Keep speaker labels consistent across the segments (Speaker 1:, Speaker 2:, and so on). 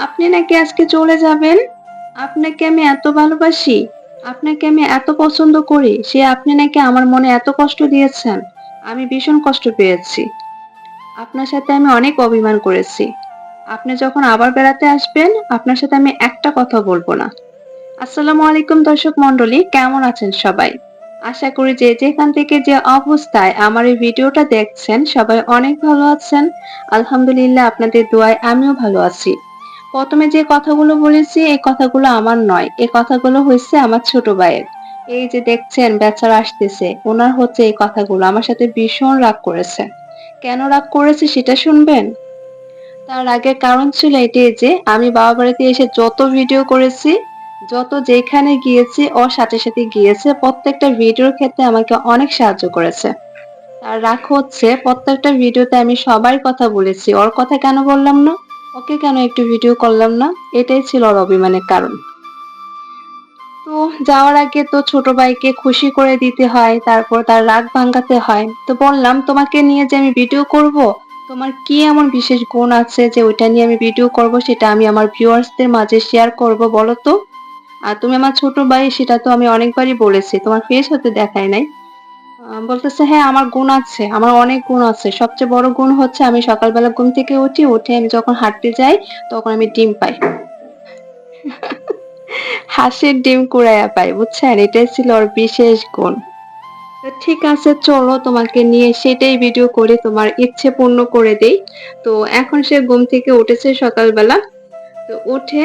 Speaker 1: আপনি নাকি আজকে চলে যাবেন? আপনাকে আমি এত ভালোবাসি, আপনাকে আমি এত পছন্দ করি, সে আপনি নাকি আমার মনে এত কষ্ট দিয়েছেন। আমি ভীষণ কষ্ট পেয়েছি। আপনার সাথে আমি অনেক অভিমান করেছি। আপনি যখন আবার বেড়াতে আসবেন, আপনার সাথে আমি একটা কথা বলব না। আসসালামু আলাইকুম দর্শক মণ্ডলী, কেমন আছেন সবাই? আশা করি যে যেখান থেকে যে অবস্থায় আমার এই ভিডিওটা দেখছেন সবাই অনেক ভালো আছেন। আলহামদুলিল্লাহ আপনাদের দোয়ায় আমিও ভালো আছি। প্রথমে যে কথাগুলো বলেছি, এই কথাগুলো আমার নয়। এই কথাগুলো হয়েছে আমার ছোট ভাইয়ের। এই যে দেখছেন, বেচারা আসতেছে। ওনার হচ্ছে এই কথাগুলো। আমার সাথে ভীষণ রাগ করেছে। কেন রাগ করেছে সেটা শুনবেন? তার আগের কারণ ছিল এটাই যে, আমি বাবা বাড়িতে এসে যত ভিডিও করেছি, যত যেখানে গিয়েছি ওর সাথে সাথে গিয়েছে, প্রত্যেকটা ভিডিওর ক্ষেত্রে আমাকে অনেক সাহায্য করেছে। তার রাগ হচ্ছে, প্রত্যেকটা ভিডিওতে আমি সবার কথা বলেছি। ওর কথা কেন বললাম না? ওকে কেন একটু ভিডিও করলাম না? এটাই ছিল ওর অভিমানের কারণ। তো যাওয়ার আগে তো ছোট ভাইকে খুশি করে দিতে হয়, তারপর তার রাগ ভাঙাতে হয়। তো বললাম, তোমাকে নিয়ে যে আমি ভিডিও করব, তোমার কি এমন বিশেষ গুণ আছে যে ওইটা নিয়ে আমি ভিডিও করব, সেটা আমি আমার ভিউয়ার্সদের মাঝে শেয়ার করব, বলো তো? আর তুমি আমার ছোট ভাই, সেটা তো আমি অনেকবারই বলেছি, তোমার ফেস হতে দেখায় নাই। বলতেছে হ্যাঁ আমার গুণ আছে, আমার অনেক গুণ আছে। সবচেয়ে বড় গুণ হচ্ছে আমি সকালবেলা ঘুম থেকে উঠি, উঠে আমি যখন হাঁটতে যাই, তখন আমি ডিম পাই। হাঁসের ডিম কুড়াইয়া পাই, বুঝছেন? এটাই ছিল ওর বিশেষ গুণ। ঠিক আছে, চলো তোমাকে নিয়ে সেটাই ভিডিও করে তোমার ইচ্ছে পূর্ণ করে দেই। তো এখন সে ঘুম থেকে উঠেছে সকালবেলা। তো উঠে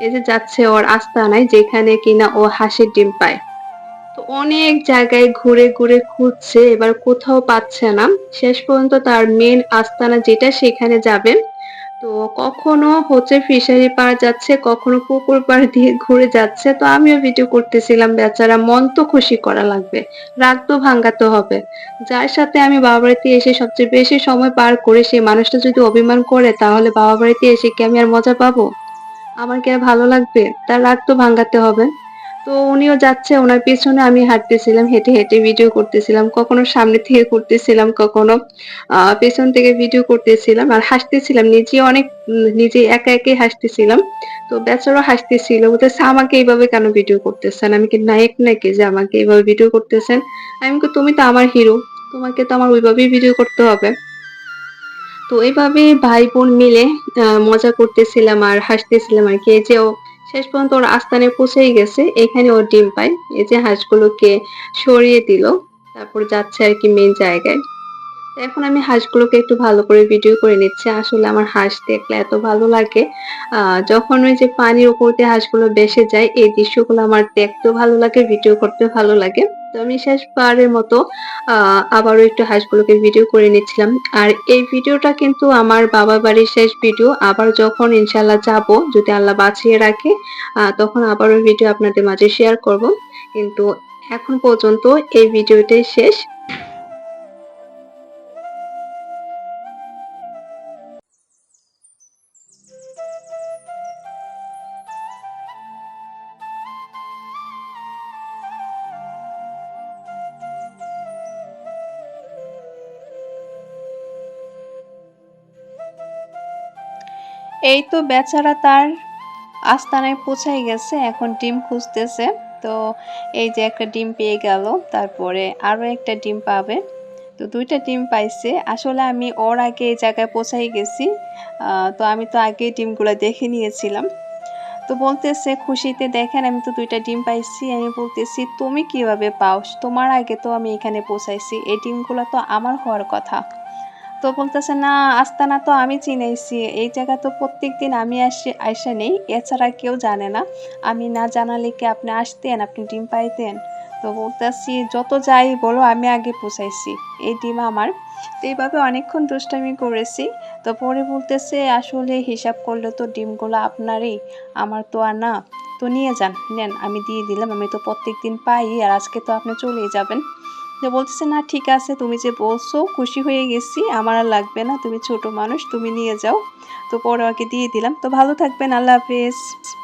Speaker 1: এই যে যাচ্ছে ওর আস্তানায়, যেখানে কিনা ও হাঁসের ডিম পায়। অনেক জায়গায় ঘুরে ঘুরে খুঁজছে, এবার কোথাও পাচ্ছে না। শেষ পর্যন্ত তার মেন আস্তানা যেটা সেখানে যাবেন তো কখনো হচ্ছে ফিশারি পাড় যাচ্ছে, কখনো পুকুর পাড় দিয়ে ঘুরে যাচ্ছে। তো আমিও ভিডিও করতেছিলাম, বেচারা মন তো খুশি করা লাগবে, রাগ তো ভাঙ্গাতে হবে। যার সাথে আমি বাবা বাড়িতে এসে সবচেয়ে বেশি সময় পার করে, সেই মানুষটা যদি অভিমান করে, তাহলে বাবা বাড়িতে এসে কি আমি আর মজা পাবো? আমার কি আর ভালো লাগবে? তার রাগ তো ভাঙ্গাতে হবে। তো উনিও যাচ্ছে, ওনার পেছনে আমি হাঁটতেছিলাম, হেঁটে হেঁটে ভিডিও করতেছিলাম, কখনো সামনে থেকে করতেছিলাম কখনো পেছন থেকে ভিডিও করতেছিলাম আর হাসতেছিলাম, নিজে অনেক নিজে একা একাই হাসতেছিলাম। তো বেচারাও হাসতেছিল, বলতেছে, আমাকে এইভাবে কেন ভিডিও করতেছেন? আমি কি নায়ক নাকি যে আমাকে এইভাবে ভিডিও করতেছেন? আমি তুমি তো আমার হিরো তোমাকে তো আমার ওইভাবেই ভিডিও করতে হবে। তো এইভাবে ভাই বোন মিলে মজা করতেছিলাম আর হাসতেছিলাম আর কি। যে শেষ পর্যন্ত ওর আস্তানে পৌঁছেই গেছে। এখানে ওর ডিম পায়। এই যে হাঁসগুলোকে সরিয়ে দিল। তারপর যাচ্ছে আর কি মেন জায়গায়। এখন আমি হাঁসগুলোকে একটু ভালো করে ভিডিও করে নিচ্ছি। আসলে আমার হাঁস দেখলে এত ভালো লাগে। যখন ওই যে পানির উপর দিয়ে হাঁসগুলো ভেসে যায়, এই দৃশ্যগুলো আমার দেখতেও ভালো লাগে ভিডিও করতে ভালো লাগে। তো আমি শেষবারের মতো আবারও একটু হাঁসগুলোকে ভিডিও করে নিচ্ছিলাম। আর এই ভিডিওটা কিন্তু আমার বাবার বাড়ির শেষ ভিডিও আবার যখন ইনশাল্লাহ যাব, যদি আল্লাহ বাঁচিয়ে রাখে তখন আবারও ভিডিও আপনাদের মাঝে শেয়ার করব। কিন্তু এখন পর্যন্ত এই ভিডিওটাই শেষ।
Speaker 2: এই তো বেচারা তার আস্তানায় পৌঁছাই গেছে, এখন ডিম খুঁজতেছে। তো এই যে একটা ডিম পেয়ে গেল, তারপরে আরও একটা ডিম পাবে। তো দুইটা ডিম পাইছে। আসলে আমি ওর আগে এই জায়গায় পৌঁছাই গেছি। তো আমি তো আগে ডিমগুলো দেখে নিয়েছিলাম। তো বলতেছে খুশিতে, দেখেন, আমি তো দুইটা ডিম পাইছি। আমি বলতেছি, তুমি কীভাবে পাও? তোমার আগে তো আমি এখানে পৌঁছাইছি। এই ডিমগুলো তো আমার হওয়ার কথা। তো বলতেছে, না, আস্তানা তো আমি চিনাইছি এই জায়গা তো প্রত্যেক দিন আমি আসি, আইসা নেই। এছাড়া কেউ জানে না। আমি না জানালে কি আপনি আসতেন? আপনি ডিম পাইতেন? তো বলতেছি, যত যাই বলো, আমি আগে পৌঁছাইছি। এই ডিম আমার। তো এইভাবে অনেকক্ষণ দুষ্টামি করেছি। তো পরে বলতেছে, আসলে হিসাব করলে তো ডিমগুলো আপনারই। আমার তো আর না। তো নিয়ে যান, নেন। আমি দিয়ে দিলাম। আমি তো প্রত্যেক দিন পাই। আর আজকে তো আপনি চলেই যাবেন। বলতেছে, না, ঠিক আছে, তুমি যে বলছো, খুশি হয়ে গেছি, আমার আর লাগবে না, তুমি ছোট মানুষ, তুমি নিয়ে যাও। তো পরে ওকে দিয়ে দিলাম। তো ভালো থাকবেন, আল্লাহ হাফেজ।